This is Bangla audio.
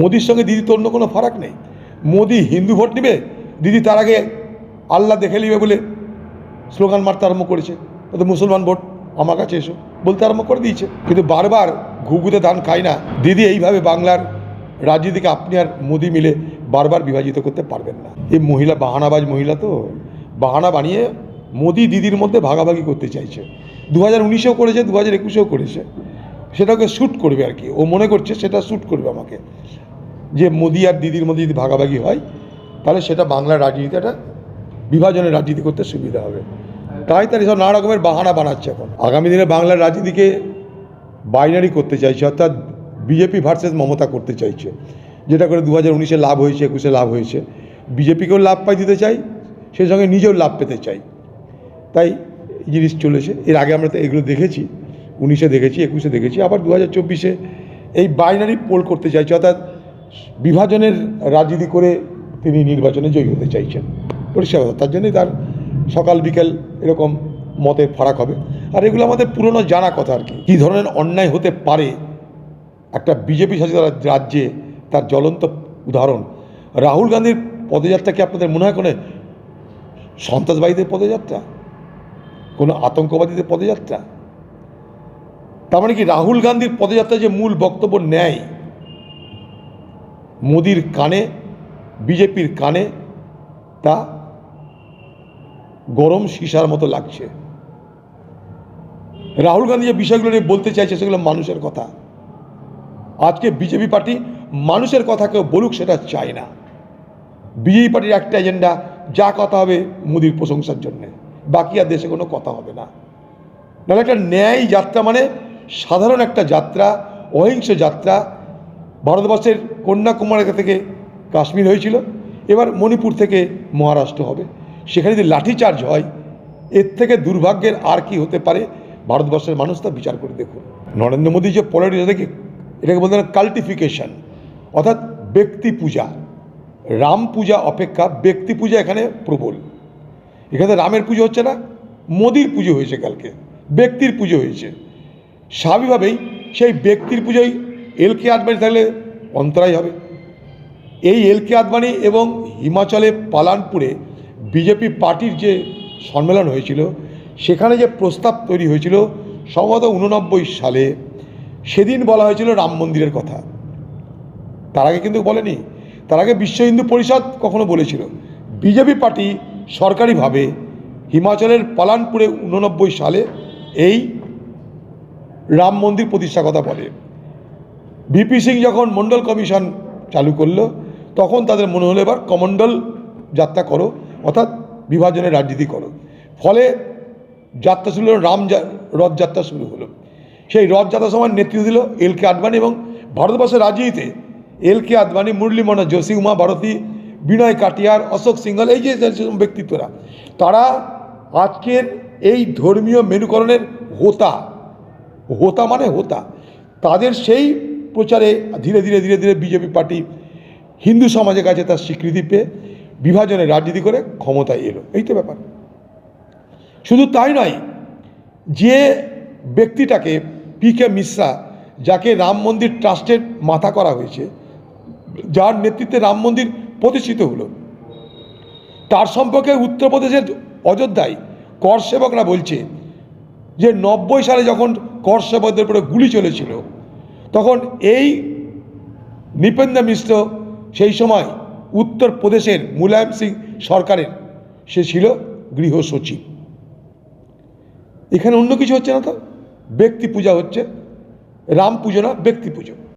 মোদির সঙ্গে দিদি অন্য কোনো ফারাক নেই। মোদি হিন্দু ভোট নেবে, দিদি তার আগে আল্লাহ দেখে নিবে বলে স্লোগান মারতে আরম্ভ করেছে। তো মুসলমান ভোট, আমার কাছে এসো বলতে আরম্ভ করে দিয়েছে। কিন্তু বারবার ঘুঘুতে ধান খায় না। দিদি এইভাবে বাংলার রাজনীতিকে আপনি আর মোদি মিলে বারবার বিভাজিত করতে পারবেন না। এই মহিলা, বাহানাবাজ মহিলা তো বাহানা বানিয়ে মোদি দিদির মধ্যে ভাগাভাগি করতে চাইছে। দু হাজার উনিশেও করেছে দু হাজার একুশেও করেছে। সেটাকে শ্যুট করবে আর কি। ও মনে করছে সেটা শ্যুট করবে আমাকে। যে মোদি আর দিদির মধ্যে যদি ভাগাভাগি হয়, তাহলে সেটা বাংলার রাজনীতি একটা বিভাজনের রাজনীতি করতে সুবিধা হবে। তাই তার সব নানা রকমের বাহানা বানাচ্ছে এখন। আগামী দিনে বাংলার রাজনীতিকে বাইনারি করতে চাইছে, অর্থাৎ বিজেপি ভার্সেস মমতা করতে চাইছে। যেটা করে দু হাজার উনিশে লাভ হয়েছে, একুশে লাভ হয়েছে। বিজেপিকেও লাভ পাই দিতে চাই, সেই সঙ্গে নিজেও লাভ পেতে চাই। তাই জিনিস চলেছে। এর আগে আমরা তো এগুলো দেখেছি। উনিশে দেখেছি, একুশে দেখেছি, আবার দু হাজার চব্বিশে এই বাইনারি পোল করতে চাইছে, অর্থাৎ বিভাজনের রাজনীতি করে তিনি নির্বাচনে জয়ী হতে চাইছেন। পরিষ্কার। তার জন্যই তার সকাল বিকেল এরকম মতের ফারাক হবে। আর এগুলো আমাদের পুরনো জানা কথা আর কি। কী ধরনের অন্যায় হতে পারে একটা বিজেপি শাসিত রাজ্যে তার জ্বলন্ত উদাহরণ? রাহুল গান্ধীর পদযাত্রা কি আপনাদের মনে হয় কোনো সন্ত্রাসবাদীদের পদযাত্রা? কোনো আতঙ্কবাদীদের পদযাত্রা? তার মানে কি রাহুল গান্ধীর পদযাত্রা যে মূল বক্তব্য নেয় মোদির কানে, বিজেপির কানে, তা গরম সীসার মতো লাগছে। রাহুল গান্ধী যে বিষয়গুলো নিয়ে বলতে চাইছে সেগুলো মানুষের কথা। আজকে বিজেপি পার্টি মানুষের কথা কেউ বলুক সেটা চায় না। বিজেপি পার্টির একটা এজেন্ডা, যা কথা হবে মোদির প্রশংসার জন্যে। বাকি আর দেশে কোনো কথা হবে না। নাহলে একটা ন্যায় যাত্রা মানে সাধারণ একটা যাত্রা, অহিংস যাত্রা ভারতবর্ষের কন্যাকুমারী থেকে কাশ্মীর হয়েছিল। এবার মণিপুর থেকে মহারাষ্ট্র হবে। সেখানে যদি লাঠিচার্জ হয়, এর থেকে দুর্ভাগ্যের আর কি হতে পারে ভারতবর্ষের মানুষ তা বিচার করে দেখুন। নরেন্দ্র মোদী যে পলিটিক্স থেকে এটাকে বলতে কাল্টিফিকেশন, অর্থাৎ ব্যক্তি পূজা। রাম পূজা অপেক্ষা ব্যক্তি পূজা এখানে প্রবল। এখানে রামের পুজো হচ্ছে না, মোদির পুজো হয়েছে কালকে, ব্যক্তির পুজো হয়েছে। স্বাভাবিকভাবেই সেই ব্যক্তির পুজোয় এল কে আদবানি থাকলে অন্তরায় হবে। এই এল কে আদবানি এবং হিমাচলে পালানপুরে বিজেপি পার্টির যে সম্মেলন হয়েছিল, সেখানে যে প্রস্তাব তৈরি হয়েছিল সম্ভবত উননব্বই সালে, সেদিন বলা হয়েছিল রাম মন্দিরের কথা। তার আগে কিন্তু বলেনি, তার আগে বিশ্ব হিন্দু পরিষদ কখনো বলেছিল। বিজেপি পার্টি সরকারিভাবে হিমাচলের পালানপুরে উননব্বই সালে এই রাম মন্দির প্রতিষ্ঠার কথা বলে। ভিপি সিং যখন মণ্ডল কমিশন চালু করল, তখন তাদের মনে হলো এবার কমণ্ডল যাত্রা করো, অর্থাৎ বিভাজনের রাজনীতি করো। ফলে যাত্রা শুরু হলো, রাম রথযাত্রা শুরু হলো। সেই রথযাত্রার সময় নেতৃত্ব দিল এল কে আদবানি এবং ভারতবর্ষের রাজনীতিতে এল কে আদবানি মুরলী মনোজ যোশী উমা, ভারতী, বিনয় কাটিয়ার, অশোক সিংহল, এই যে ব্যক্তিত্বরা, তারা আজকের এই ধর্মীয় মেরুকরণের হোতা। হোতা মানে হোতা। তাদের সেই প্রচারে ধীরে ধীরে ধীরে ধীরে বিজেপি পার্টি হিন্দু সমাজের কাছে তার স্বীকৃতি পেয়ে বিভাজনের রাজনীতি করে ক্ষমতায় এলো। এই তো ব্যাপার। শুধু তাই নয়, যে ব্যক্তিটাকে পি কে মিশ্রা, যাকে রাম মন্দির ট্রাস্টের মাথা করা হয়েছে, যার নেতৃত্বে রাম মন্দির প্রতিষ্ঠিত হলো, তার সম্পর্কে উত্তরপ্রদেশের অযোধ্যায় কর সেবকরা বলছে যে নব্বই সালে যখন কর উপরে গুলি চলেছিল, তখন এই নৃপেন্দ্র মিশ্র সেই সময় উত্তরপ্রদেশের মুলায়ম সিং সরকারের, সে ছিল গৃহ সচিব। এখানে অন্য কিছু হচ্ছে না তো? ব্যক্তি পূজা হচ্ছে, রাম পুজো না, ব্যক্তি পুজো।